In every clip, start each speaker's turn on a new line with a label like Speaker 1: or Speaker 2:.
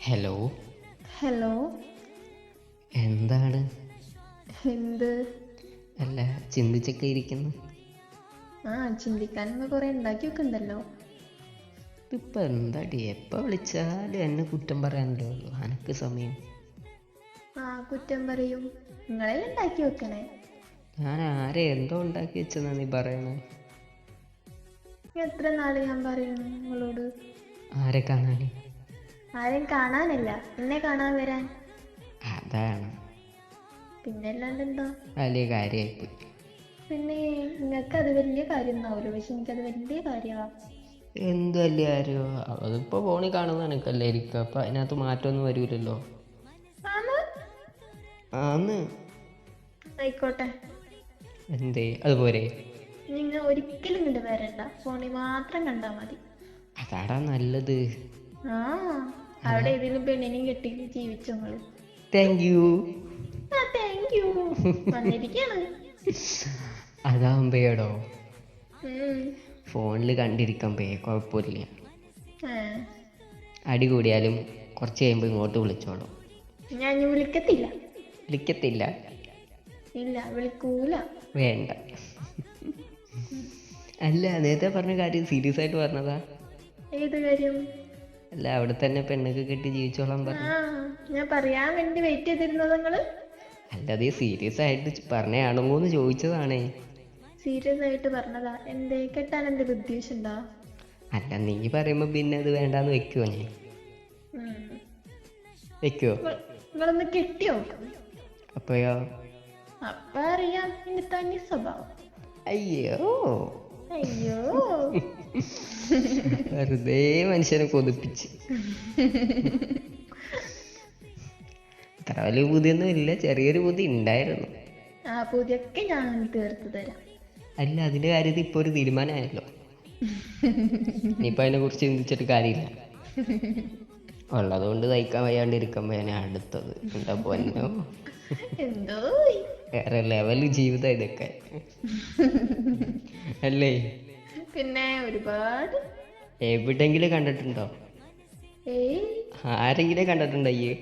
Speaker 1: Hello.
Speaker 2: Hello.
Speaker 1: എന്താണ്?
Speaker 2: എന്ത്?
Speaker 1: അല്ല ചിന്തിച്ചൊക്കെ ഇരിക്കുന്നു.
Speaker 2: ആ ചിന്തിക്കാനൊന്ന് കുറെ ഉണ്ടാക്കി വെക്കുന്നുണ്ടല്ലോ
Speaker 1: ഇപ്പം എന്താടി? എപ്പോൾ വിളിച്ചാലും എന്നെ കുറ്റം പറയാനല്ലേ ഉള്ളൂ. അനക്ക് സമയം.
Speaker 2: ആ കുറ്റം പറയും. നിങ്ങളെ ഉണ്ടാക്കി വെക്കണേ?
Speaker 1: ഞാൻ ആരെ എന്തോ ഉണ്ടാക്കി വെച്ചെന്നാ നീ പറയണേ?
Speaker 2: എത്ര നാൾ ഞാൻ പറയുന്നു നിങ്ങളോട്?
Speaker 1: ആരെ കാണാൻ
Speaker 2: ആരെയും കാണാനില്ല. എന്നെ കാണാൻ വരാൻ.
Speaker 1: അതാണ്.
Speaker 2: പിന്നെ എന്തോ
Speaker 1: വലിയ കാര്യമായിപ്പോയി
Speaker 2: പിന്നെ നിങ്ങൾക്ക് അത് വലിയ കാര്യം ഒന്നാവുമല്ലോ പക്ഷെ എനിക്കത് വലിയ കാര്യമാണ്
Speaker 1: എന്ത് വലിയ കാര്യമോ അതിപ്പോൾ ഫോണിൽ കാണുന്ന എനിക്കല്ലേ ഇരിക്കുക അപ്പം അതിനകത്ത് മാറ്റമൊന്നും വരൂലല്ലോ.
Speaker 2: ആന്ന്? ആയിക്കോട്ടെ.
Speaker 1: എന്തേ? അതുപോലെ
Speaker 2: നിങ്ങൾ ഒരിക്കലും ഇങ്ങോട്ട് വരണ്ട. ഫോണിൽ മാത്രം കണ്ടാൽ മതി.
Speaker 1: അതാടാ നല്ലത്.
Speaker 2: ആ. അവിടെ ഏതെങ്കിലും പെണ്ണിനെയും കെട്ടി ജീവിച്ചു നമ്മൾ
Speaker 1: താങ്ക് യു
Speaker 2: ആ താങ്ക് യു വന്നിരിക്കാണ്
Speaker 1: അതാകുമ്പോഴോ. ഫോണിൽ കണ്ടിരിക്കുമ്പേ കുഴപ്പമില്ല.
Speaker 2: ആ.
Speaker 1: അടി കൂടിയാലും കുറച്ച് കഴിയുമ്പോൾ ഇങ്ങോട്ട് വിളിച്ചോളൂ.
Speaker 2: ഞാൻ വിളിക്കത്തില്ല.
Speaker 1: വിളിക്കത്തില്ല?
Speaker 2: ഇല്ല വിളിക്കൂല.
Speaker 1: വേണ്ട. അല്ല നേരത്തെ പറഞ്ഞ കാര്യം സീരിയസ് ആയിട്ട് പറഞ്ഞതാ.
Speaker 2: ഏത് കാര്യം?
Speaker 1: അല്ല അവിടെ തന്നെ പെണ്ണൊക്കെ കെട്ടി ജീവിച്ചോളാൻ പറഞ്ഞു.
Speaker 2: ഞാൻ പറയാൻ വേണ്ടി വെയിറ്റ് ചെയ്തിരുന്നത് നിങ്ങൾ?
Speaker 1: അല്ലാതെ സീരിയസ് ആയിട്ട് പറഞ്ഞാണോ എന്ന് ചോദിച്ചതാണേ.
Speaker 2: സീരിയസ് ആയിട്ട് പറഞ്ഞതാ? എന്തേ കെട്ടാൻ എന്തെങ്കിലും ഉദ്ദേശമുണ്ടോ
Speaker 1: അല്ല നീ പറയുമ്പോ പിന്നെ അത് വേണ്ടാന്ന് വെക്കുവോ ഞാൻ വെക്കുവോ?
Speaker 2: നിങ്ങളൊന്ന് കെട്ടിയോ
Speaker 1: അപ്പോയോ?
Speaker 2: അപ്പൊ അറിയാം എന്റെ സ്വഭാവം.
Speaker 1: അയ്യോ.
Speaker 2: അയ്യോ.
Speaker 1: വെറുതെ മനുഷ്യനെ കൊതിപ്പിച്ച്. അത്ര വലിയ ബുദ്ധിയൊന്നും ഇല്ല. ചെറിയൊരു ബുദ്ധി ഉണ്ടായിരുന്നു
Speaker 2: ആ പുതിയൊക്കെ ഞാൻ തീർത്തു തരാം.
Speaker 1: അല്ല അതിന്റെ കാര്യത്തിൽ ഇപ്പൊ ഒരു തീരുമാനമായല്ലോ. ഇനിയിപ്പോ അതിനെ കുറിച്ച് ചിന്തിച്ചിട്ട് കാര്യമില്ല. ഉള്ളതുകൊണ്ട് തയ്ക്കാൻ വയ്യാണ്ട് ഇരിക്കുമ്പോ ഞാൻ അടുത്തത്. എന്താ പൊന്നോ?
Speaker 2: എന്തോ?
Speaker 1: വേറെ ലെവൽ ജീവിതം ഇതൊക്കെ. അല്ലേ?
Speaker 2: പിന്നെ ഒരുപാട്.
Speaker 1: എവിടെങ്കിലും കണ്ടിട്ടുണ്ടോ? ആരെങ്കിലും കണ്ടിട്ടുണ്ടോ ഈ?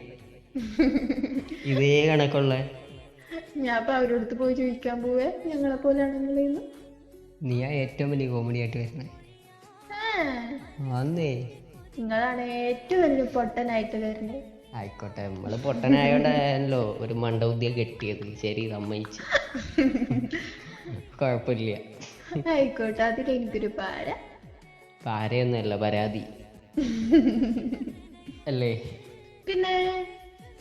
Speaker 1: ഇതേ കണക്കുള്ള.
Speaker 2: ഞാൻ അപ്പൊ അവരോടത്ത് പോയി ചോദിക്കാൻ പോവേ. ഞങ്ങളെ പോലെ
Speaker 1: ആണെന്നുള്ളത് നീ ആ ഏറ്റവും വലിയ കോമഡി ആയിട്ട് വരുന്നത്
Speaker 2: നിങ്ങളാണ് ഏറ്റവും വലിയ പൊട്ടനായിട്ട് വരുന്നത്
Speaker 1: ആയിക്കോട്ടെ. നമ്മൾ പൊട്ടനായോണ്ടാണല്ലോ ഒരു മണ്ടബുദ്ധിയെ കെട്ടിയത്. ശരി സമ്മതിച്ച്. കുഴപ്പമില്ല.
Speaker 2: ആയിക്കോട്ടെ അതിൽ എനിക്കൊരു പാര.
Speaker 1: പാരയൊന്നുമല്ല പരാതി. അല്ലേ?
Speaker 2: പിന്നെ?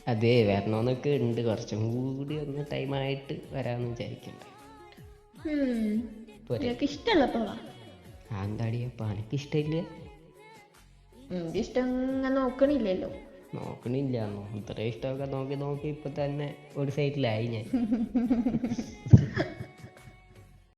Speaker 1: അതെ വരണമെന്നൊക്കെ ഉണ്ട്. കുറച്ചും കൂടി ഒന്ന് ടൈമായിട്ട് വരാന്ന് വിചാരിക്കണ്ട
Speaker 2: ഉം,
Speaker 1: പോരെ.
Speaker 2: നിനക്ക് ഇഷ്ടമുള്ളപ്പോ വാ
Speaker 1: ആ എന്താടി? അപ്പം എനിക്കിഷ്ടമില്ല
Speaker 2: എനിക്ക് ഇഷ്ടം നോക്കണില്ലല്ലോ.
Speaker 1: നോക്കണില്ല ഇത്ര ഇഷ്ടമൊക്കെ നോക്കി നോക്കി ഇപ്പൊ തന്നെ ഒരു സൈറ്റിലായി ഞാൻ.